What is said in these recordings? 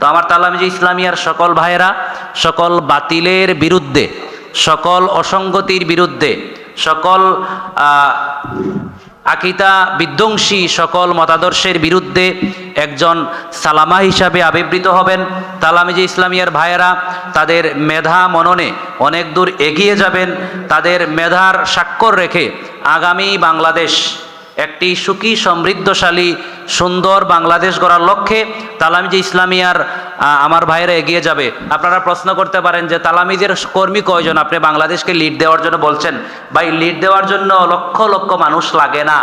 তো আমার তালামিজি ইসলামিয়ার সকল ভাইয়েরা, সকল বাতিলের বিরুদ্ধে, সকল অসঙ্গতির বিরুদ্ধে, সকল আকিতা বিধ্বংসী সকল মতাদর্শের বিরুদ্ধে একজন সালামা হিসাবে আবির্ভূত হবেন তালামিজি ইসলামিয়ার ভাইয়েরা, তাদের মেধা মননে অনেক দূর এগিয়ে যাবেন, তাদের মেধার স্বাক্ষর রেখে আগামী বাংলাদেশ একটি সুখী, সমৃদ্ধশালী, সুন্দর বাংলাদেশ গড়ার লক্ষ্যে তালামিজি ইসলামিয়ার আমার ভাইয়েরা এগিয়ে যাবে। আপনারা প্রশ্ন করতে পারেন যে, তালামিজের কর্মী কয়জন? আপনি বাংলাদেশকে লিড দেওয়ার জন্য বলছেন। ভাই লিড দেওয়ার জন্য লক্ষ লক্ষ মানুষ লাগে না।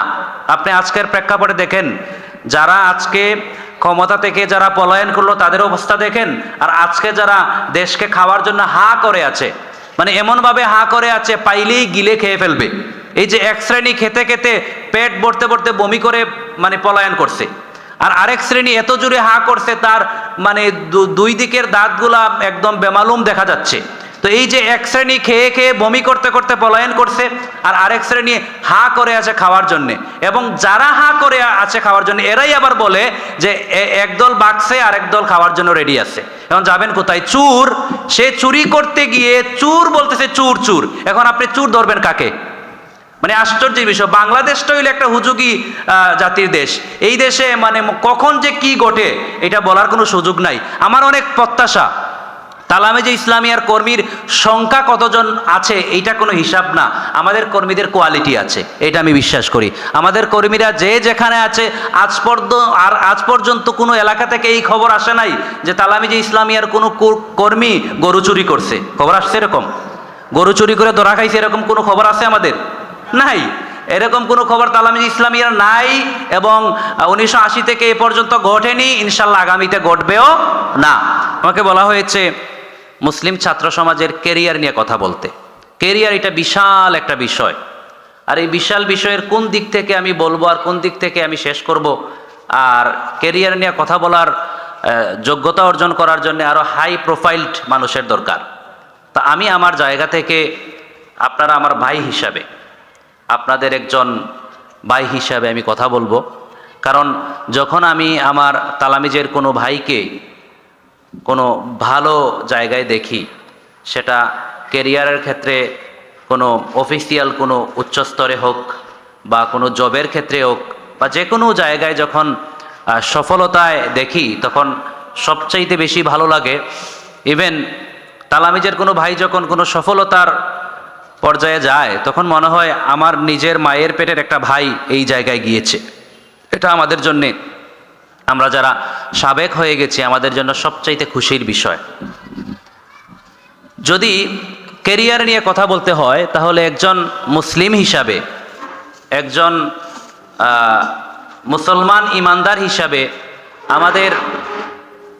আপনি আজকের প্রেক্ষাপটে দেখেন, যারা আজকে ক্ষমতা থেকে যারা পলায়ন করল, তাদের অবস্থা দেখেন, আর আজকে যারা দেশকে খাওয়ার জন্য হা করে আছে মানে এমনভাবে হা করে আছে, পাইলেই গিলে খেয়ে ফেলবে। এই যে এক শ্রেণি খেতে খেতে পেট ভরতে ভরতে বমি করে মানে পলায়ন করছে। আর আরেক শ্রেণি এত জোরে হা করছে, তার মানে দুই দিকের দাঁতগুলা একদম বেমালুম দেখা যাচ্ছে। তো এই যে এক শ্রেণি খেয়ে খেয়ে বমি করতে করতে পলায়ন করছে, আর আরেক শ্রেণি হা করে আছে খাওয়ার জন্যে। এবং যারা হা করে আছে খাওয়ার জন্য, এরাই আবার বলে যে একদল বাক্সে আর একদল খাওয়ার জন্য রেডি আছে। এখন যাবেন কোথায়? চুর। সে চুরি করতে গিয়ে চুর বলতেছে, চুর চুর। এখন আপনি চুর ধরবেন কাকে? মানে আশ্চর্যের বিষয়, বাংলাদেশটা হইল একটা হুজুগি জাতির দেশ। এই দেশে মানে কখন যে কি ঘটে, এটা বলার কোনো সুযোগ নাই। আমার অনেক প্রত্যাশা। তালামে যে ইসলামিয়ার কর্মীর সংখ্যা কতজন আছে, এইটা কোনো হিসাব না। আমাদের কর্মীদের কোয়ালিটি আছে, এটা আমি বিশ্বাস করি। আমাদের কর্মীরা যে যেখানে আছে, আজ পর্যন্ত আর আজ পর্যন্ত কোনো এলাকা থেকে এই খবর আসে নাই যে তালামি যে ইসলামিয়ার কোনো কর্মী গরু চুরি করছে। খবর আসছে এরকম? গরু চুরি করে ধরা খাইছে, এরকম কোনো খবর আছে আমাদের? নাই। এরকম কোনো খবর তালামিজ ইসলামিয়ার নাই এবং উনিশশো আশি থেকে এ পর্যন্ত ঘটেনি, ইনশাল্লাহ আগামীতে ঘটবেও না। আমাকে বলা হয়েছে, মুসলিম ছাত্র সমাজের কেরিয়ার নিয়ে কথা বলতে। কেরিয়ার এটা বিশাল একটা বিষয়। আর এই বিশাল বিষয়ের কোন দিক থেকে আমি বলব আর কোন দিক থেকে আমি শেষ করব, আর কেরিয়ার নিয়ে কথা বলার যোগ্যতা অর্জন করার জন্য আরও হাই প্রোফাইলড মানুষের দরকার। তা আমি আমার জায়গা থেকে, আপনারা আমার ভাই হিসাবে আপনাদের একজন ভাই হিসাবে আমি কথা বলব। কারণ যখন আমি আমার তালামিজের কোনো ভাইকে কোনো ভালো জায়গায় দেখি, সেটা কেরিয়ারের ক্ষেত্রে কোনো অফিসিয়াল, কোনো উচ্চস্তরে হোক বা কোনো জবের ক্ষেত্রে হোক বা যে কোনো জায়গায় যখন সফলতায় দেখি, তখন সবচাইতে বেশি ভালো লাগে। ইভেন তালামিজের কোনো ভাই যখন কোনো সফলতার পর্যায়ে যায়, তখন মনে হয় আমার নিজের মায়ের পেটের একটা ভাই এই জায়গায় গিয়েছে। এটা আমাদের জন্যে, আমরা যারা সাবেক হয়ে গেছি, আমাদের জন্য সবচাইতে খুশির বিষয়। যদি কেরিয়ার নিয়ে কথা বলতে হয়, তাহলে একজন মুসলিম হিসাবে, একজন মুসলমান ইমানদার হিসাবে আমাদের,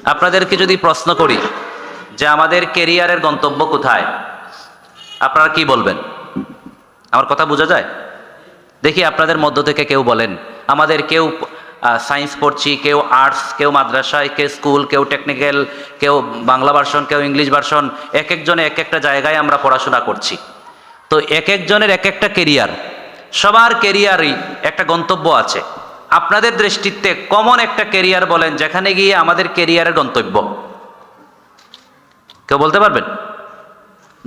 আপনাদেরকে যদি প্রশ্ন করি যে আমাদের কেরিয়ারের গন্তব্য কোথায়? আপনারা কি বলবেন? আমার কথা বোঝা যায়? দেখি আপনাদের মধ্য থেকে কেউ বলেন, আমাদের কেউ সায়েন্স পড়ছি, কেউ আর্টস কেউ মাদ্রাসায়, কেউ স্কুল কেউ টেকনিক্যাল কেউ বাংলা ভার্সন কেউ ইংলিশ ভার্সন এক একজনে এক একটা জায়গায় আমরা পড়াশোনা করছি। তো এক একজনের এক একটা কেরিয়ার সবার কেরিয়ারই একটা গন্তব্য আছে। আপনাদের দৃষ্টিতে কমন একটা কেরিয়ার বলেন, যেখানে গিয়ে আমাদের কেরিয়ারের গন্তব্য। কেউ বলতে পারবেন?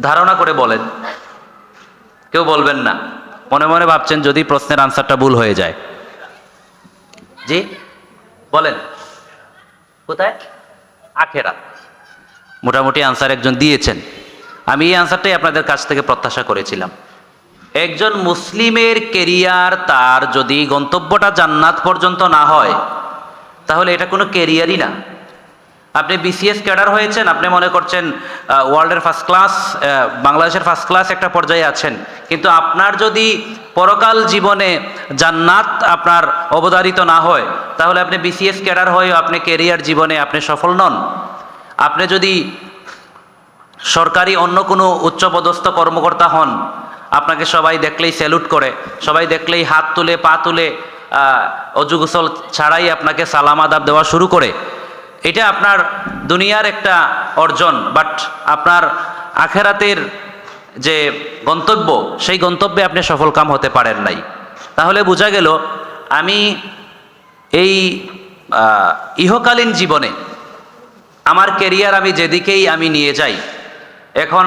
ধারণা করে বলেন। কেউ বলবেন না। মনে মনে ভাবছেন যদি প্রশ্নের আনসারটা ভুল হয়ে যায়। জি, বলেন। কোথায়? আখেরা মোটামুটি আনসার একজন দিয়েছেন। আমি এই আনসারটাই আপনাদের কাছ থেকে প্রত্যাশা করেছিলাম। একজন মুসলিমের কেরিয়ার তার যদি গন্তব্যটা জান্নাত পর্যন্ত না হয়, তাহলে এটা কোনো কেরিয়ারই না। আপনি বিসিএস ক্যাডার হয়েছেন আপনি মনে করছেন ওয়ার্ল্ডের ফার্স্ট ক্লাস বাংলাদেশের ফার্স্ট ক্লাস একটা পর্যায়ে আছেন। কিন্তু আপনার যদি পরকাল জীবনে জান্নাত আপনার অবধারিত না হয় তাহলে আপনি বিসিএস ক্যাডার হয়েও আপনি কেরিয়ার জীবনে আপনি সফল নন। আপনি যদি সরকারি অন্য কোনো উচ্চপদস্থ কর্মকর্তা হন আপনাকে সবাই দেখলেই স্যালুট করে সবাই দেখলেই হাত তুলে পা তুলে আহ, অজু গোসল ছাড়াই আপনাকে সালাম আদাব দেওয়া শুরু করে। এটা আপনার দুনিয়ার একটা অর্জন বাট আপনার আখেরাতের যে গন্তব্য, সেই গন্তব্যে আপনি সফলকাম হতে পারেন নাই। তাহলে বোঝা গেল, আমি এই ইহকালীন জীবনে আমার কেরিয়ার আমি যেদিকেই আমি নিয়ে যাই, এখন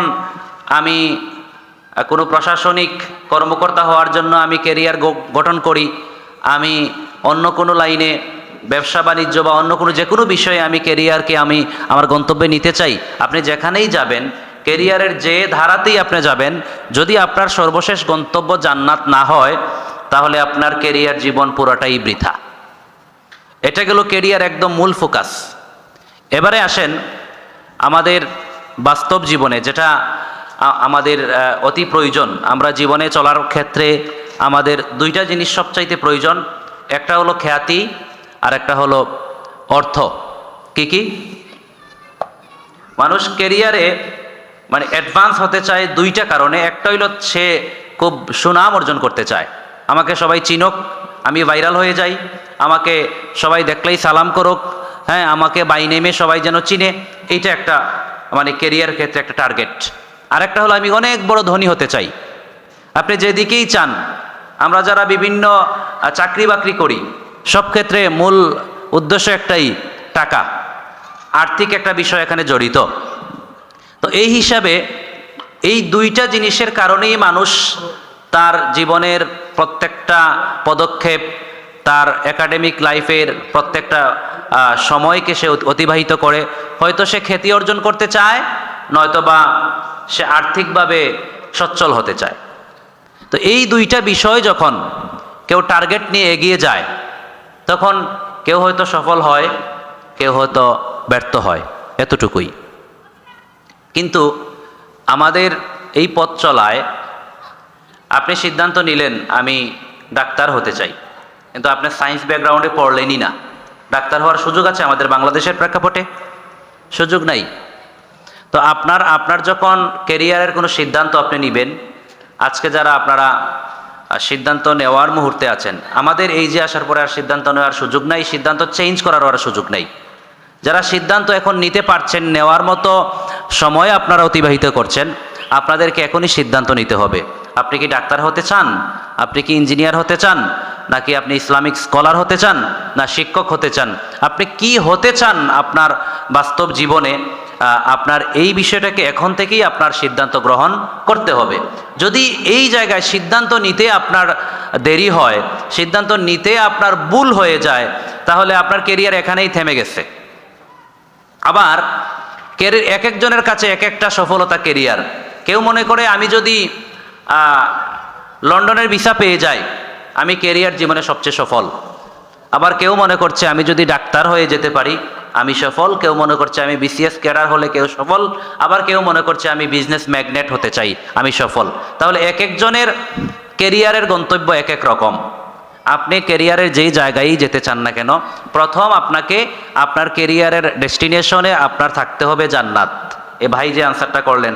আমি কোনো প্রশাসনিক কর্মকর্তা হওয়ার জন্য আমি কেরিয়ার গঠন করি, আমি অন্য কোনো লাইনে ব্যবসা, বাণিজ্য বা অন্য কোনো যে কোনো বিষয়ে আমি কেরিয়ারকে আমি আমার গন্তব্যে নিতে চাই, আপনি যেখানেই যাবেন কেরিয়ারের যে ধারাতেই আপনি যাবেন, যদি আপনার সর্বশেষ গন্তব্য জান্নাত না হয়, তাহলে আপনার কেরিয়ার জীবন পুরোটাই বৃথা। এটা গেল কেরিয়ার একদম মূল ফোকাস এবারে আসেন আমাদের বাস্তব জীবনে, যেটা আমাদের অতি প্রয়োজন। আমরা জীবনে চলার ক্ষেত্রে আমাদের দুইটা জিনিস সবচাইতে প্রয়োজন। একটা হলো খ্যাতি আর একটা হলো অর্থ। কি কি? মানুষ কেরিয়ারে মানে অ্যাডভান্স হতে চায় দুইটা কারণে। একটা হইল সে খুব সুনাম অর্জন করতে চায়। আমাকে সবাই চিনুক, আমি ভাইরাল হয়ে যাই। আমাকে সবাই দেখলেই সালাম করুক। হ্যাঁ আমাকে বাই নেমে সবাই যেন চিনে। এইটা একটা মানে কেরিয়ার ক্ষেত্রে একটা টার্গেট আরেকটা হলো আমি অনেক বড় ধনী হতে চাই। আপনি যেদিকেই চান, আমরা যারা বিভিন্ন চাকরি বাকরি করি সব ক্ষেত্রে মূল উদ্দেশ্য একটাই, টাকা। আর্থিক একটা বিষয় এখানে জড়িত। তো এই হিসাবে এই দুইটা জিনিসের কারণেই মানুষ তার জীবনের প্রত্যেকটা পদক্ষেপ, তার একাডেমিক লাইফের প্রত্যেকটা সময়কে সে অতিবাহিত করে। হয়তো সে খ্যাতি অর্জন করতে চায়, নয়তোবা সে আর্থিকভাবে সচ্ছল হতে চায়। তো এই দুইটা বিষয় যখন কেউ টার্গেট নিয়ে এগিয়ে যায় তখন কেউ হয়তো সফল হয়, কেউ হয়তো ব্যর্থ হয়, এতটুকুই। কিন্তু আমাদের এই পথ চলায় আপনি সিদ্ধান্ত নিলেন, আমি ডাক্তার হতে চাই। কিন্তু আপনি সায়েন্স ব্যাকগ্রাউন্ডে পড়লেনই না। ডাক্তার হওয়ার সুযোগ আছে আমাদের বাংলাদেশের প্রেক্ষাপটে? সুযোগ নাই। তো আপনার আপনার যখন কেরিয়ারের কোনো সিদ্ধান্ত আপনি নেবেন, আজকে যারা আপনারা সিদ্ধান্ত নেওয়ার মুহূর্তে আছেন। আমাদের এই যে আসার পরে আর সিদ্ধান্ত নেওয়ার সুযোগ নাই, সিদ্ধান্ত চেঞ্জ করারও আর সুযোগ নাই। যারা সিদ্ধান্ত এখন নিতে পারছেন, নেওয়ার মতো সময় আপনারা অতিবাহিত করছেন, আপনাদেরকে এখনই সিদ্ধান্ত নিতে হবে। আপনি কি ডাক্তার হতে চান? আপনি কি ইঞ্জিনিয়ার হতে চান? নাকি আপনি ইসলামিক স্কলার হতে চান? না, শিক্ষক হতে চান? আপনি কি হতে চান আপনার বাস্তব জীবনে? আপনার এই বিষয়টাকে এখন থেকেই আপনার সিদ্ধান্ত গ্রহণ করতে হবে। যদি এই জায়গায় সিদ্ধান্ত নিতে আপনার দেরি হয়, সিদ্ধান্ত নিতে আপনার ভুল হয়ে যায়, তাহলে আপনার কেরিয়ার এখানেই থেমে গেছে। আবার কেরিয়ার এক একজনের কাছে এক একটা সফলতা কেরিয়ার কেউ মনে করে, আমি যদি লন্ডনের ভিসা পেয়ে যাই, আমি কেরিয়ার জীবনে সবচেয়ে সফল। আবার কেউ মনে করছে, আমি যদি ডাক্তার হয়ে যেতে পারি আমি সফল, কেউ মনে করছে আমি বিসিএস ক্যাডার হলে কেউ সফল, আবার কেউ মনে করছে আমি বিজনেস ম্যাগনেট হতে চাই, আমি সফল। তাহলে এক একজনের কেরিয়ারের গন্তব্য এক এক রকম। আপনি কেরিয়ারের যেই জায়গায় যেতে চান না কেন, প্রথম আপনাকে আপনার কেরিয়ারের ডেস্টিনেশনে আপনার থাকতে হবে জান্নাত। এ ভাই যে আনসারটা করলেন,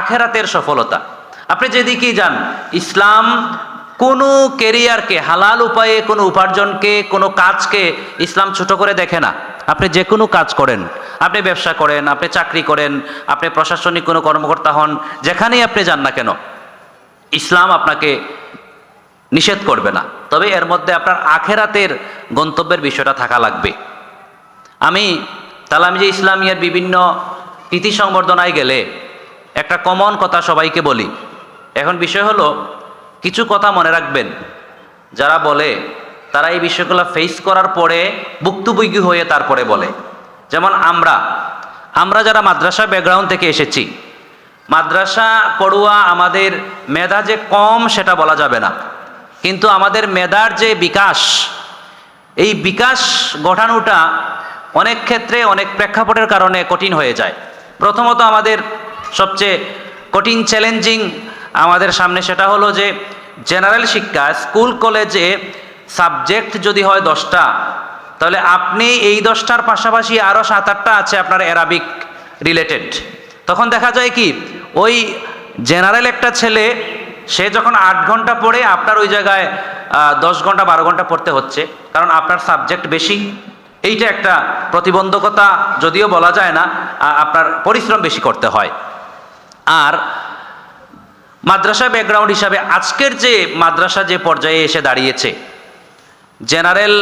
আখেরাতের সফলতা। আপনি যেদিকেই যান, ইসলাম কোনো কেরিয়ারকে হালাল উপায়ে, কোনো উপার্জনকে, কোনো কাজকে ইসলাম ছোট করে দেখে না। আপনি যে কোনো কাজ করেন, আপনি ব্যবসা করেন, আপনি চাকরি করেন, আপনি প্রশাসনিক কোনো কর্মকর্তা হন, যেখানেই আপনি যান না কেন, ইসলাম আপনাকে নিষেধ করবে না। তবে এর মধ্যে আপনার আখেরাতের গন্তব্যের বিষয়টা থাকা লাগবে। আমি তালামিজি ইসলামিয়ার বিভিন্ন কৃতি সংবর্ধনায় গেলে একটা কমন কথা সবাইকে বলি। এখন বিষয় হলো, কিছু কথা মনে রাখবেন, যারা বলে তারা এই বিষয়গুলো ফেস করার পরে ভুক্তভোগী হয়ে তারপরে বলে। যেমন আমরা আমরা যারা মাদ্রাসা ব্যাকগ্রাউন্ড থেকে এসেছি, মাদ্রাসা পড়ুয়া আমাদের মেধা যে কম সেটা বলা যাবে না। কিন্তু আমাদের মেধার যে বিকাশ, এই বিকাশ ঘটানোটা অনেক ক্ষেত্রে অনেক প্রেক্ষাপটের কারণে কঠিন হয়ে যায়। প্রথমত আমাদের সবচেয়ে কঠিন চ্যালেঞ্জিং আমাদের সামনে সেটা হলো যে জেনারেল শিক্ষা স্কুল কলেজে সাবজেক্ট যদি হয় দশটা, তাহলে আপনি এই দশটার পাশাপাশি আরও সাত আটটা আছে আপনার অ্যারাবিক রিলেটেড তখন দেখা যায় কি, ওই জেনারেল একটা ছেলে, সে যখন আট ঘণ্টা পড়ে, আপনার ওই জায়গায় দশ ঘণ্টা বারো ঘণ্টা পড়তে হচ্ছে, কারণ আপনার সাবজেক্ট বেশি। এইটা একটা প্রতিবন্ধকতা, যদিও বলা যায় না আপনার পরিশ্রম বেশি করতে হয়। আর মাদ্রাসা ব্যাকগ্রাউন্ড হিসাবে আজকের যে মাদ্রাসা যে পর্যায়ে এসে দাঁড়িয়েছে জেনারেল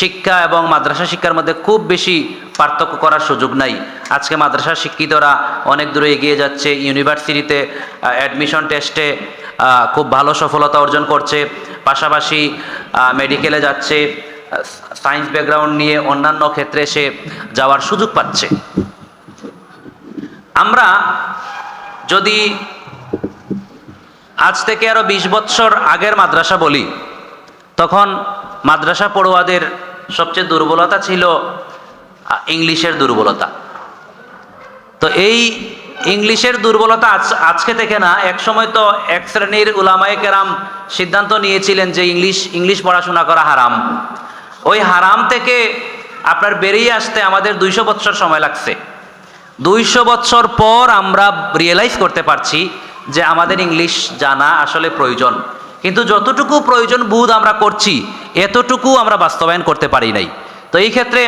শিক্ষা এবং মাদ্রাসা শিক্ষার মধ্যে খুব বেশি পার্থক্য করার সুযোগ নাই। আজকে মাদ্রাসা শিক্ষিতরা অনেক দূরে এগিয়ে যাচ্ছে, ইউনিভার্সিটিতে অ্যাডমিশন টেস্টে খুব ভালো সফলতা অর্জন করছে, পাশাপাশি মেডিকেলে যাচ্ছে সায়েন্স ব্যাকগ্রাউন্ড নিয়ে অন্যান্য ক্ষেত্রে সে যাওয়ার সুযোগ পাচ্ছে। আমরা যদি আজ থেকে আরও বিশ বৎসর আগের মাদ্রাসা বলি, তখন মাদ্রাসা পড়ুয়াদের সবচেয়ে দুর্বলতা ছিল ইংলিশের দুর্বলতা। তো এই ইংলিশের দুর্বলতা আজ, আজকে থেকে না এক সময় তো এক শ্রেণির উলামায়ে কেরাম সিদ্ধান্ত নিয়েছিলেন যে ইংলিশ ইংলিশ পড়াশোনা করা হারাম। ওই হারাম থেকে আপনার বেরিয়ে আসতে আমাদের দুইশো বৎসর সময় লাগছে। দুইশো বৎসর পর আমরা রিয়েলাইজ করতে পারছি যে আমাদের ইংলিশ জানা আসলে প্রয়োজন। কিন্তু যতটুকু প্রয়োজন বোধ আমরা করছি এতটুকু আমরা বাস্তবায়ন করতে পারি নাই। তো এই ক্ষেত্রে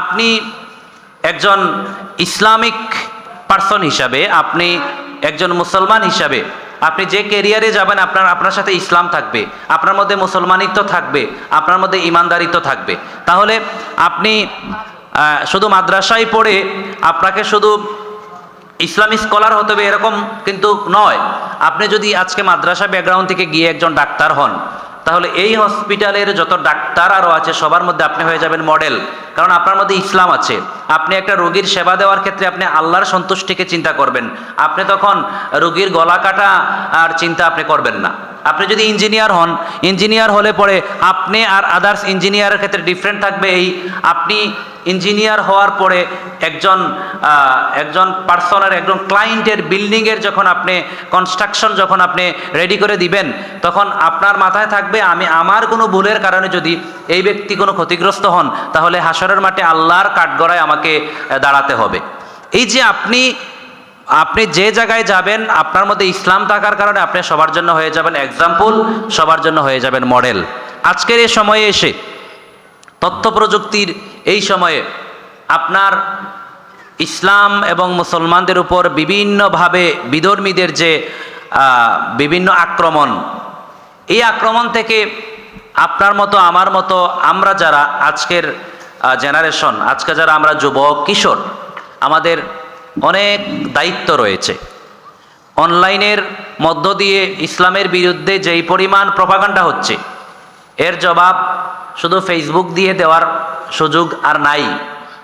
আপনি একজন ইসলামিক পার্সন হিসাবে, আপনি একজন মুসলমান হিসাবে, আপনি যে কেরিয়ারে যাবেন, আপনার আপনার সাথে ইসলাম থাকবে, আপনার মধ্যে মুসলমানিত্ব থাকবে, আপনার মধ্যে ইমানদারিত্ব থাকবে। তাহলে আপনি শুধু মাদ্রাসায় পড়ে আপনাকে শুধু ইসলামী স্কলার হতে হবে এরকম কিন্তু নয়। আপনি যদি আজকে মাদ্রাসা ব্যাকগ্রাউন্ড থেকে গিয়ে একজন ডাক্তার হন তাহলে এই হসপিটালের যত ডাক্তার আরও আছে, সবার মধ্যে আপনি হয়ে যাবেন মডেল কারণ আপনার মধ্যে ইসলাম আছে। আপনি একটা রোগীর সেবা দেওয়ার ক্ষেত্রে আপনি আল্লাহর সন্তুষ্টিকে চিন্তা করবেন। আপনি তখন রোগীর গলা কাটা আর চিন্তা আপনি করবেন না। আপনি যদি ইঞ্জিনিয়ার হন ইঞ্জিনিয়ার হলে পরে আপনি আর আদার্স ইঞ্জিনিয়ারের ক্ষেত্রে ডিফারেন্ট থাকবে এই। আপনি ইঞ্জিনিয়ার হওয়ার পরে একজন একজন পার্সনের একজন ক্লায়েন্টের বিল্ডিংয়ের যখন আপনি কনস্ট্রাকশন যখন আপনি রেডি করে দিবেন, তখন আপনার মাথায় থাকবে, আমি আমার কোনো ভুলের কারণে যদি এই ব্যক্তি কোনো ক্ষতিগ্রস্ত হন, তাহলে হাসরের মাঠে আল্লাহর কাঠগড়ায় আমাকে দাঁড়াতে হবে। এই যে আপনি আপনি যে জায়গায় যাবেন, আপনার মধ্যে ইসলাম থাকার কারণে আপনি সবার জন্য হয়ে যাবেন এক্সাম্পল সবার জন্য হয়ে যাবেন মডেল আজকের এই সময়ে এসে তথ্য প্রযুক্তির এই সময়ে আপনার ইসলাম এবং মুসলমানদের উপর বিভিন্নভাবে বিধর্মীদের যে বিভিন্ন আক্রমণ, এই আক্রমণ থেকে আপনার মতো, আমার মতো, আমরা যারা আজকের জেনারেশন আজকে যারা আমরা যুবক, কিশোর, আমাদের অনেক দায়িত্ব রয়েছে। অনলাইনের মধ্য দিয়ে ইসলামের বিরুদ্ধে যেই পরিমাণ প্রপাগান্ডা হচ্ছে, এর জবাব শুধু ফেসবুক দিয়ে দেওয়ার সুযোগ আর নাই।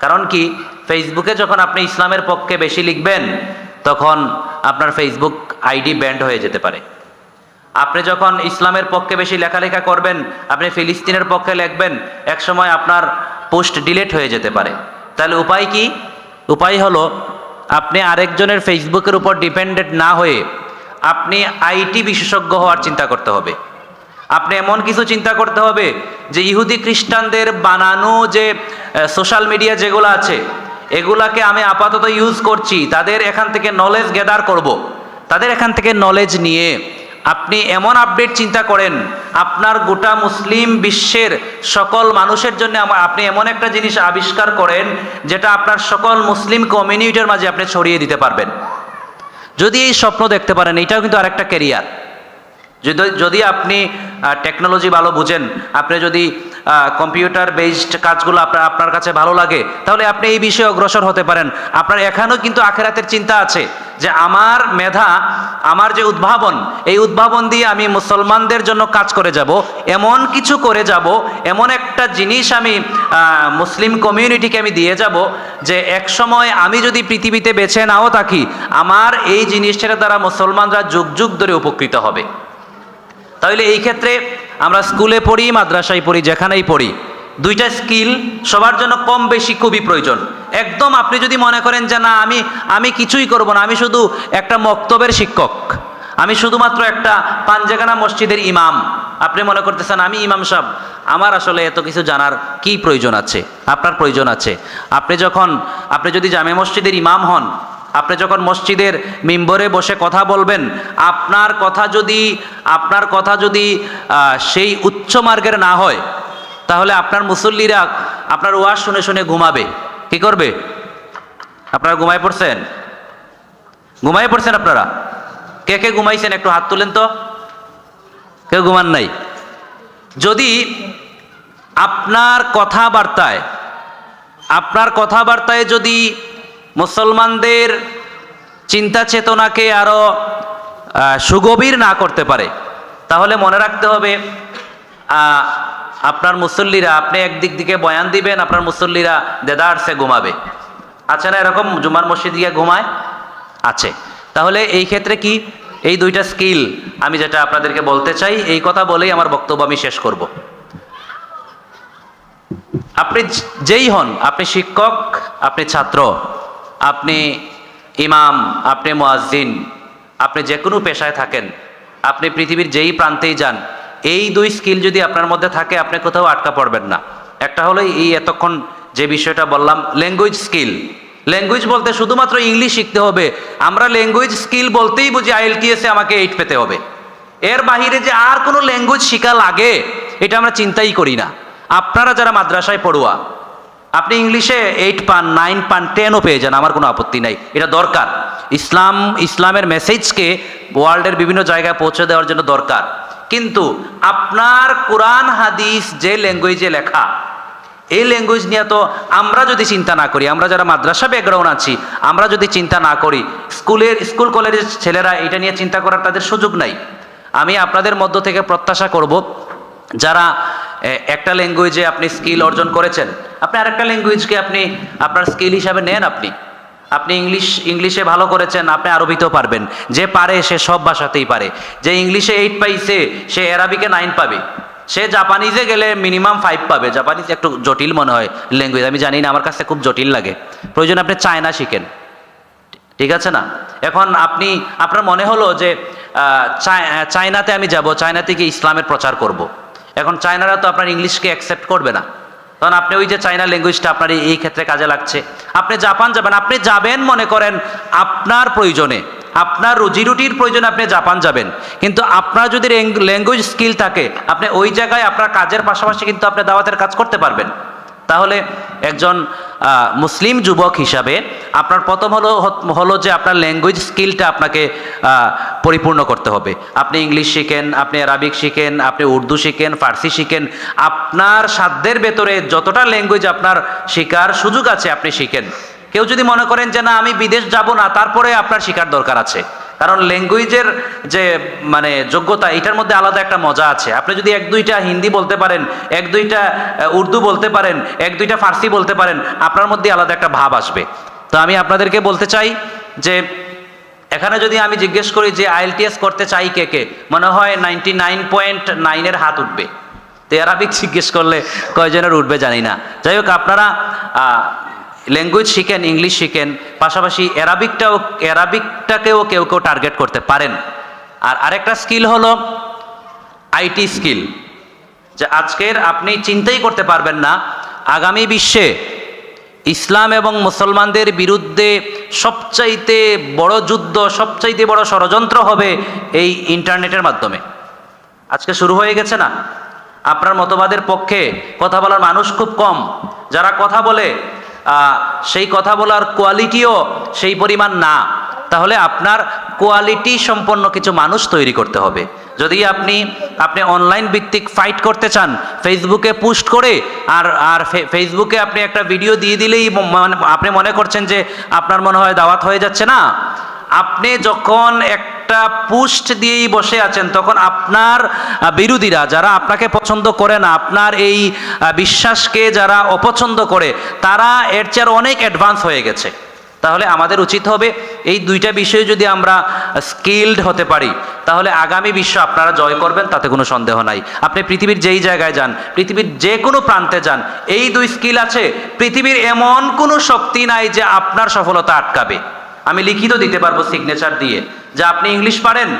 কারণ কি? ফেসবুকে যখন আপনি ইসলামের পক্ষে বেশি লিখবেন, তখন আপনার ফেসবুক আইডি ব্যান্ড হয়ে যেতে পারে। আপনি যখন ইসলামের পক্ষে বেশি লেখালেখা করবেন, আপনি ফিলিস্তিনের পক্ষে লিখবেন, একসময় আপনার পোস্ট ডিলেট হয়ে যেতে পারে। তাহলে উপায় কি? উপায় হলো, আপনি আরেকজনের ফেসবুকের উপর ডিপেন্ডেন্ট না হয়ে আপনি আইটি বিশেষজ্ঞ হওয়ার চিন্তা করতে হবে। আপনি এমন কিছু চিন্তা করতে হবে যে ইহুদি খ্রিস্টানদের বানানো যে সোশ্যাল মিডিয়া যেগুলো আছে, এগুলাকে আমি আপাতত ইউজ করছি। তাদের এখান থেকে নলেজ গ্যাদার করব। তাদের এখান থেকে নলেজ নিয়ে আপনি এমন আপডেট চিন্তা করেন, আপনার গোটা মুসলিম বিশ্বের সকল মানুষের জন্য আপনি এমন একটা জিনিস আবিষ্কার করেন, যেটা আপনার সকল মুসলিম কমিউনিটির মাঝে আপনি ছড়িয়ে দিতে পারবেন। যদি এই স্বপ্ন দেখতে পারেন, এটাও কিন্তু আরেকটা ক্যারিয়ার যদি যদি আপনি টেকনোলজি ভালো বুঝেন, আপনি যদি কম্পিউটার বেসড কাজগুলো আপনার আপনার কাছে ভালো লাগে, তাহলে আপনি এই বিষয়ে অগ্রসর হতে পারেন। আপনার এখানেও কিন্তু আখেরাতের চিন্তা আছে যে আমার মেধা, আমার যে উদ্ভাবন, এই উদ্ভাবন দিয়ে আমি মুসলমানদের জন্য কাজ করে যাব, এমন কিছু করে যাব, এমন একটা জিনিস আমি মুসলিম কমিউনিটিকে আমি দিয়ে যাব যে এক সময় আমি যদি পৃথিবীতে বেছে নাও থাকি, আমার এই জিনিসটার দ্বারা মুসলমানরা যুগ যুগ ধরে উপকৃত হবে। তাহলে এই ক্ষেত্রে আমরা স্কুলে পড়ি, মাদ্রাসায় পড়ি, যেখানেই পড়ি। দুইটা স্কিল সবার জন্য কম বেশি খুবই প্রয়োজন। একদম আপনি যদি মনে করেন যে না, আমি আমি কিছুই করব না, আমি শুধু একটা মক্তবের শিক্ষক। আমি শুধুমাত্র একটা পাঞ্জাগানা মসজিদের ইমাম। আপনি মনে করতেছেন, আমি ইমাম সাহেব। আমার আসলে এত কিছু জানার কি প্রয়োজন আছে? আপনার প্রয়োজন আছে। আপনি যখন, আপনি যদি জামে মসজিদের ইমাম হন আপনি যখন মসজিদের মিম্বরে বসে কথা বলবেন, আপনার কথা যদি, আপনার কথা যদি সেই উচ্চ মার্গের না হয়, তাহলে আপনার মুসল্লিরা আপনার ওয়াজ শুনে শুনে ঘুমাবে। কি করবে? আপনারা ঘুমায় পড়ছেন? ঘুমায় পড়ছেন আপনারা? কে কে ঘুমাইছেন? একটু হাত তুলেন তো। কেউ ঘুমান নাই? যদি আপনার কথাবার্তায় আপনার কথাবার্তায় যদি মুসলমানদের চিন্তা চেতনাকে আরও আহ, সুগভীর না করতে পারে। তাহলে মনে রাখতে হবে আপনার মুসল্লিরা আপনি একদিক দিকে বয়ান দিবেন আপনার মুসল্লিরা দেদারসে ঘুমাবে। আছে না এরকম জুমার মসজিদ গিয়ে ঘুমায়? আছে। তাহলে এই ক্ষেত্রে কি? এই দুইটা স্কিল আমি যেটা আপনাদেরকে বলতে চাই এই কথা বলেই আমার বক্তব্য আমি শেষ করব। আপনি যেই হন আপনি শিক্ষক আপনি ছাত্র আপনি ইমাম, আপনি মুয়াজ্জিন, আপনি যে কোনো পেশায় থাকেন, আপনি পৃথিবীর যেই প্রান্তেই যান, এই দুই স্কিল যদি আপনার মধ্যে থাকে, আপনি কোথাও আটকা পড়বেন না। একটা হলো এই এতক্ষণ যে বিষয়টা বললাম ল্যাঙ্গুয়েজ স্কিল ল্যাঙ্গুয়েজ বলতে শুধুমাত্র ইংলিশ শিখতে হবে। আমরা ল্যাঙ্গুয়েজ স্কিল বলতেই বুঝি আইএলটিএসে আমাকে এইট পেতে হবে। এর বাহিরে যে আর কোনো ল্যাঙ্গুয়েজ শেখা লাগে, এটা আমরা চিন্তাই করি না। আপনারা যারা মাদ্রাসায় পড়ুয়া আপনি ইংলিশে এইট পান নাইন পান টেনও পেয়ে যান, আমার কোনো আপত্তি নাই। এটা দরকার। ইসলাম, ইসলামের মেসেজকে ওয়ার্ল্ডের বিভিন্ন জায়গায় পৌঁছে দেওয়ার জন্য দরকার। কিন্তু আপনার কোরআন, হাদিস যে ল্যাঙ্গুয়েজে লেখা, এই ল্যাঙ্গুয়েজ নিয়ে তো আমরা যদি চিন্তা না করি, আমরা যারা মাদ্রাসা ব্যাকগ্রাউন্ড আছি, আমরা যদি চিন্তা না করি, স্কুলের, স্কুল কলেজের ছেলেরা এটা নিয়ে চিন্তা করার তাদের সুযোগ নাই। আমি আপনাদের মধ্য থেকে প্রত্যাশা করব, যারা একটা ল্যাঙ্গুয়েজে আপনি স্কিল অর্জন করেছেন। আপনি আরেকটা ল্যাঙ্গুয়েজকে আপনি, আপনার স্কিল হিসাবে নেন আপনি। আপনি ইংলিশ, ইংলিশে ভালো করেছেন, আপনি আরবিতেও পারবেন। যে পারে, সে সব ভাষাতেই পারে। যে ইংলিশে এইট পাইছে সে অ্যারাবিকে নাইন পাবে। সে জাপানিজে গেলে মিনিমাম ফাইভ পাবে। জাপানিজ একটু জটিল মনে হয় ল্যাঙ্গুয়েজ আমি জানি না, আমার কাছে খুব জটিল লাগে। প্রয়োজন আপনি চায়না শিখেন। ঠিক আছে না? এখন আপনি, আপনার মনে হলো যে চায়নাতে আমি যাব, চায়নাতে গিয়ে ইসলামের প্রচার করব। এখন চায়নারা তো আপনার ইংলিশকে অ্যাকসেপ্ট করবে না। কারণ আপনি ওই যে চায়না ল্যাঙ্গুয়েজটা আপনার এই- ক্ষেত্রে কাজে লাগছে। আপনি জাপান যাবেন, আপনি যাবেন মনে করেন আপনার প্রয়োজনে, আপনার রুজি রুটির প্রয়োজনে আপনি জাপান যাবেন। কিন্তু আপনার যদি ল্যাঙ্গুয়েজ স্কিল থাকে, আপনি ওই জায়গায় আপনার কাজের পাশাপাশি কিন্তু আপনি দাওয়াতের কাজ করতে পারবেন। তাহলে একজন মুসলিম যুবক হিসাবে আপনার প্রথম হলো হলো যে আপনার ল্যাঙ্গুয়েজ স্কিলটা আপনাকে পরিপূর্ণ করতে হবে। আপনি ইংলিশ শিখেন, আপনি আরবিক শিখেন, আপনি উর্দু শিখেন, ফার্সি শিখেন, আপনার সাধ্যের ভেতরে যতটা ল্যাঙ্গুয়েজ আপনার শেখার সুযোগ আছে, আপনি শিখেন। কেউ যদি মনে করেন যে, না, আমি বিদেশ যাব না, তারপরে আপনার শেখার দরকার আছে। কারণ ল্যাঙ্গুয়েজের যে মানে যোগ্যতা, এটার মধ্যে আলাদা একটা মজা আছে। আপনি যদি এক দুইটা হিন্দি বলতে পারেন, এক দুইটা উর্দু বলতে পারেন, এক দুইটা ফার্সি বলতে পারেন, আপনার মধ্যে আলাদা একটা ভাব আসবে। তো আমি আপনাদেরকে বলতে চাই যে, এখানে যদি আমি জিজ্ঞেস করি যে আইএলটিএস করতে চাই কে কে? মনে হয় নাইনটি নাইন পয়েন্ট নাইনের হাত উঠবে। তো অ্যারাবিক জিজ্ঞেস করলে কয়জনের উঠবে জানি না। যাই হোক, আপনারা ল্যাঙ্গুয়েজ শিখেন ইংলিশ শিখেন, পাশাপাশি অ্যারাবিকটাও অ্যারাবিকটাকেও কেউ কেউ টার্গেট করতে পারেন। আর আরেকটা স্কিল হলো আইটি স্কিল যে আজকের আপনি চিন্তাই করতে পারবেন না, আগামী বিশ্বে ইসলাম এবং মুসলমানদের বিরুদ্ধে সবচাইতে বড় যুদ্ধ, সবচাইতে বড় ষড়যন্ত্র হবে এই ইন্টারনেটের মাধ্যমে। আজকে শুরু হয়ে গেছে না? আপনার মতবাদের পক্ষে কথা বলার মানুষ খুব কম। যারা কথা বলে সেই কথা বলার কোয়ালিটিও সেই পরিমাণ না। তাহলে আপনার কোয়ালিটি সম্পন্ন কিছু মানুষ তৈরি করতে হবে। যদি আপনি আপনি অনলাইন ভিত্তিক ফাইট করতে চান ফেসবুকে পোস্ট করে আর আর ফেসবুকে আপনি একটা ভিডিও দিয়ে দিলেই মানে আপনি মনে করছেন যে আপনার মনে হয় দাওয়াত হয়ে যাচ্ছে না। আপনি যখন একটা পুষ্ট দিয়েই বসে আছেন, তখন আপনার বিরোধীরা যারা আপনাকে পছন্দ করে না, আপনার এই বিশ্বাসকে যারা অপছন্দ করে, তারা এর চেয়ে অনেক অ্যাডভান্স হয়ে গেছে। তাহলে আমাদের উচিত হবে এই দুইটা বিষয়ে যদি আমরা স্কিল্ড হতে পারি, তাহলে আগামী বিশ্ব আপনারা জয় করবেন, তাতে কোনো সন্দেহ নাই। আপনি পৃথিবীর যেই জায়গায় যান, পৃথিবীর যে কোনো প্রান্তে যান, এই দুই স্কিল আছে, পৃথিবীর এমন কোনো শক্তি নাই যে আপনার সফলতা আটকাবে। আমি লিখিত দিতে পারব সিগনেচার দিয়ে। যে আপনি ইংলিশ পারেন,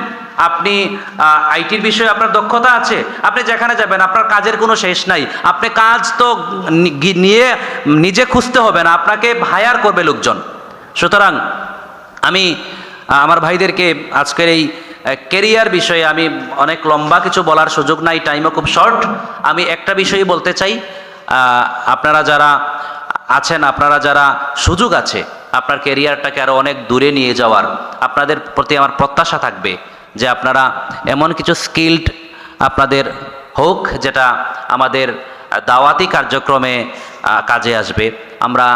আপনি আইটির বিষয়ে আপনার দক্ষতা আছে, আপনি যেখানে যাবেন, আপনার কাজের কোনো শেষ নাই। আপনি কাজ তো নিয়ে নিজে খুঁজতে হবে না, আপনাকে হায়ার করবে লোকজন। সুতরাং আমি আমার ভাইদেরকে আজকের এই কেরিয়ার বিষয়ে আমি অনেক লম্বা কিছু বলার সুযোগ নাই টাইমও খুব শর্ট আমি একটা বিষয়ই বলতে চাই আপনারা যারা আছেন, আপনারা যারা সুযোগ আছে আপনার কেরিয়ারটাকে আরও অনেক দূরে নিয়ে যাওয়ার, আপনাদের প্রতি আমার প্রত্যাশা থাকবে যে আপনারা এমন কিছু স্কিল্ড আপনাদের হোক যেটা আমাদের দাওয়াতি কার্যক্রমে কাজে আসবে। আমরা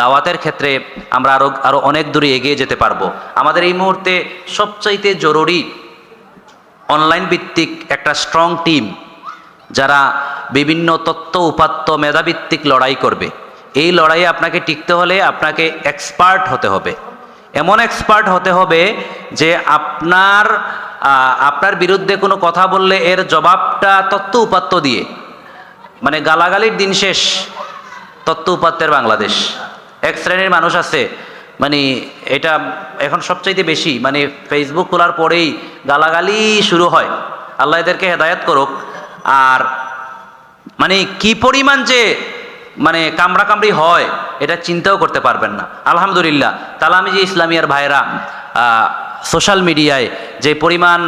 দাওয়াতের ক্ষেত্রে আমরা আরও আরও অনেক দূরে এগিয়ে যেতে পারব। আমাদের এই মুহূর্তে সবচাইতে জরুরি অনলাইন ভিত্তিক একটা স্ট্রং টিম যারা বিভিন্ন তত্ত্ব উপাত্ত মেধাভিত্তিক লড়াই করবে। এই লড়াইয়ে আপনাকে টিকতে হলে আপনাকে এক্সপার্ট হতে হবে। এমন এক্সপার্ট হতে হবে যে আপনার আপনার বিরুদ্ধে কোনো কথা বললে এর জবাবটা তত্ত্ব উপাত্ত দিয়ে মানে গালাগালির দিন শেষ তত্ত্ব উপাত্তের বাংলাদেশ। এক শ্রেণির মানুষ আছে মানে এটা এখন সবচাইতে বেশি মানে ফেসবুক খোলার পরেই গালাগালি শুরু হয়। আল্লাহ এদেরকে হেদায়াত করুক। আর মানে কি পরিমাণ যে মানে কামড়া কামড়ি হয়, এটা চিন্তাও করতে পারবেন না। আলহামদুলিল্লাহ তালামি যে ইসলামিয়ার ভাইরা সোশ্যাল মিডিয়ায় যে পরিমাণ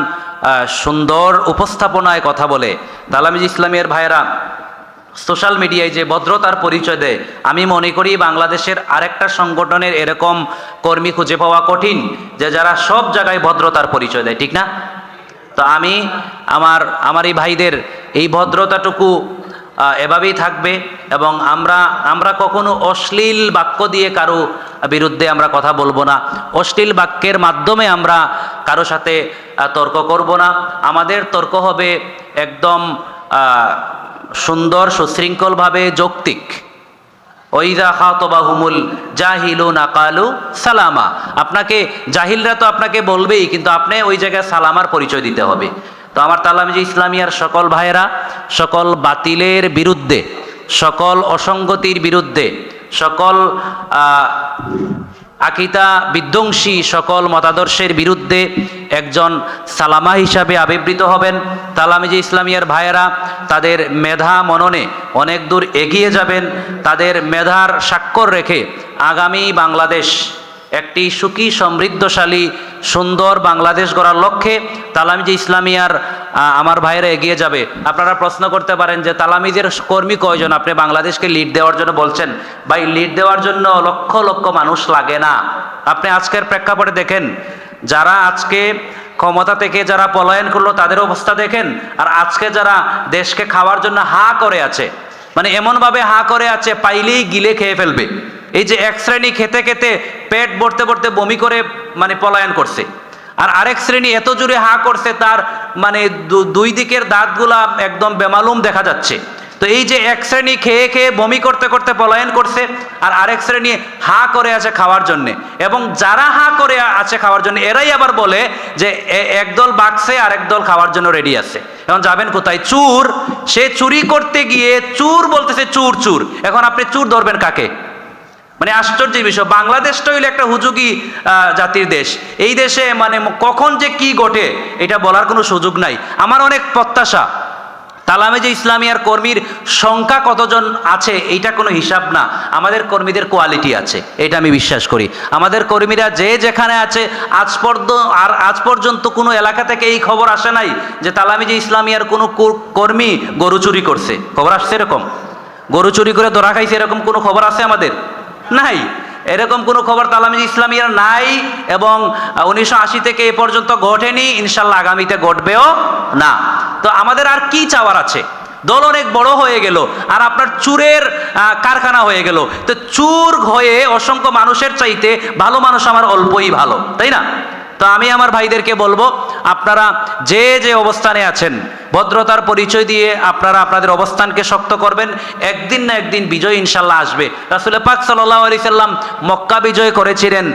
সুন্দর উপস্থাপনায় কথা বলে তালামিজ ইসলামিয়ার ভাইয়েরা সোশ্যাল মিডিয়ায় যে ভদ্রতার পরিচয় দেয়, আমি মনে করি বাংলাদেশের আরেকটা সংগঠনের এরকম কর্মী খুঁজে পাওয়া কঠিন, যে যারা সব জায়গায় ভদ্রতার পরিচয় দেয়, ঠিক না? তো আমি, আমার আমার এই ভাইদের এই ভদ্রতাটুকু এভাবেই থাকবে এবং আমরা আমরা কখনো অশ্লীল বাক্য দিয়ে কারও বিরুদ্ধে আমরা কথা বলব না। অশ্লীল বাক্যের মাধ্যমে আমরা কারও সাথে তর্ক করব না। আমাদের তর্ক হবে একদম সুন্দর, সুশৃঙ্খলভাবে যৌক্তিক। ওইদা খাতবা হুমুল জাহিলু নাকালু সালামা। আপনাকে, জাহিলরা তো আপনাকে বলবেই, কিন্তু আপনি ওই জায়গায় সালামার পরিচয় দিতে হবে। তো আমার তালামিজি ইসলামিয়ার সকল ভাইয়েরা, সকল বাতিলের বিরুদ্ধে, সকল অসঙ্গতির বিরুদ্ধে, সকল আকিতা বিধ্বংসী সকল মতাদর্শের বিরুদ্ধে একজন সালামা হিসাবে আবির্ভূত হবেন। তালামিজি ইসলামিয়ার ভাইয়েরা, তাদের মেধা মননে অনেক দূর এগিয়ে যাবেন। তাদের মেধার স্বাক্ষর রেখে আগামী বাংলাদেশ একটি সুখী, সমৃদ্ধশালী, সুন্দর বাংলাদেশ গড়ার লক্ষ্যে তালামিজি ইসলামিয়ার আমার ভাইয়েরা এগিয়ে যাবে। আপনারা প্রশ্ন করতে পারেন যে তালামিজের কর্মী কয়জন? আপনি বাংলাদেশকে লিড দেওয়ার জন্য বলছেন। ভাই লিড দেওয়ার জন্য লক্ষ লক্ষ মানুষ লাগে না। আপনি আজকের প্রেক্ষাপটে দেখেন, যারা আজকে ক্ষমতা থেকে যারা পলায়ন করল, তাদের অবস্থা দেখেন, আর আজকে যারা দেশকে খাওয়ার জন্য হা করে আছে মানে এমনভাবে হা করে আছে, পাইলেই গিলে খেয়ে ফেলবে। এই যে এক শ্রেণি খেতে খেতে পেট ভরতে ভরতে বমি করে মানে পলায়ন করছে। আর আরেক শ্রেণি এত জোরে হা করছে, তার মানে দুই দিকের দাঁতগুলা একদম বেমালুম দেখা যাচ্ছে। তো এই যে এক শ্রেণি খেয়ে খেয়ে বমি করতে করতে পলায়ন করছে, আর আরেক শ্রেণি হা করে আছে খাওয়ার জন্য। এবং যারা হা করে আছে খাওয়ার জন্য, এরাই আবার বলে যে একদল বাক্সে আর একদল খাওয়ার জন্য রেডি আছে। এখন যাবেন কোথায়? চুর! সে চুরি করতে গিয়ে চুর বলতেছে, চুর চুর! এখন আপনি চুর ধরবেন কাকে? মানে আশ্চর্যের বিষয়। বাংলাদেশটা হইলে একটা হুজুগি জাতির দেশ। এই দেশে মানে কখন যে কি ঘটে, এটা বলার কোনো সুযোগ নাই। আমার অনেক প্রত্যাশা। তালামে যে ইসলামিয়ার কর্মীর সংখ্যা কতজন আছে, এইটা কোনো হিসাব না। আমাদের কর্মীদের কোয়ালিটি আছে, এটা আমি বিশ্বাস করি। আমাদের কর্মীরা যে যেখানে আছে, আজ পর্যন্ত আর আজ পর্যন্ত কোনো এলাকা থেকে এই খবর আসে নাই যে তালামি যে ইসলামিয়ার কোনো কর্মী গরু চুরি করছে। খবর আসছে এরকম? গরু চুরি করে ধরা খাইছে এরকম কোনো খবর আছে আমাদের? নাই। এরকম কোনো খবর তালামি ইসলামিয়ার নাই এবং উনিশশো আশি থেকে এ পর্যন্ত ঘটেনি, ইনশাল্লাহ আগামীতে ঘটবেও না। তো আমাদের আর কি চাওয়ার আছে? দল অনেক বড় হয়ে গেল, আর আপনার চুরের কারখানা হয়ে গেল। তো চুর হয়ে অসংখ্য মানুষের চাইতে ভালো মানুষ আমার অল্পই ভালো, তাই না? তো আমি আমার ভাইদেরকে বলব, আপনারা যে যে অবস্থানে আছেন, ভদ্রতার পরিচয় দিয়ে আপনারা আপনাদের অবস্থানকে শক্ত করবেন, একদিন না একদিন বিজয় ইনশাল্লাহ আসবে। রাসুল পাক সাল্লাহ আলি সাল্লাম মক্কা বিজয় করেছিলেন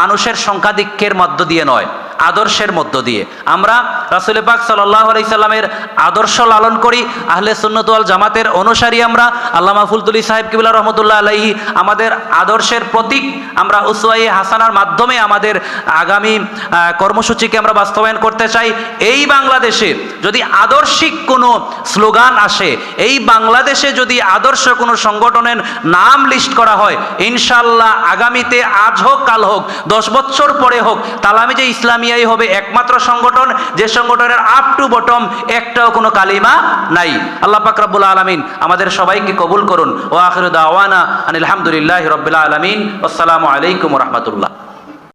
মানুষের সংখ্যাধিক্যের মধ্য দিয়ে নয়। আদর্শের মধ্য দিয়ে। আমরা রাসুল পাক সাল্লাহ আলি সাল্লামের আদর্শ লালন করি, আহলে সুন্নতওয়াল জামাতের অনুসারী আমরা, আল্লামা ফুলতুলি সাহেব কিবুল্লাহ রহমতুল্লাহ আলাইহি আমাদের আদর্শের প্রতীক, আমরা উসওয়াই হাসানার মাধ্যমে আমাদের আগামী কর্মসূচিকে আমরা বাস্তবায়ন করতে চাই। এই বাংলাদেশে যদি আদর্শিক কোনো স্লোগান আসে, এই বাংলাদেশে যদি আদর্শ কোনো সংগঠনের নাম লিস্ট করা হয় ইনশাল্লাহ আগামীতে আজ হোক, কাল হোক, দশ বছর পরে হোক তালামি যে ইসলামিয়াই হবে একমাত্র সংগঠন। যে সংগঠনের আপ টু বটম একটাও কোনো কালিমা নাই। আল্লাহ পাক রব্বুল আলমিন আমাদের সবাইকে কবুল করুন। ও আখির দাওয়ানা আনিল হামদুলিল্লাহ রবিল্লা আলমিন। আসসালামু আলাইকুম রহমতুল্লাহ।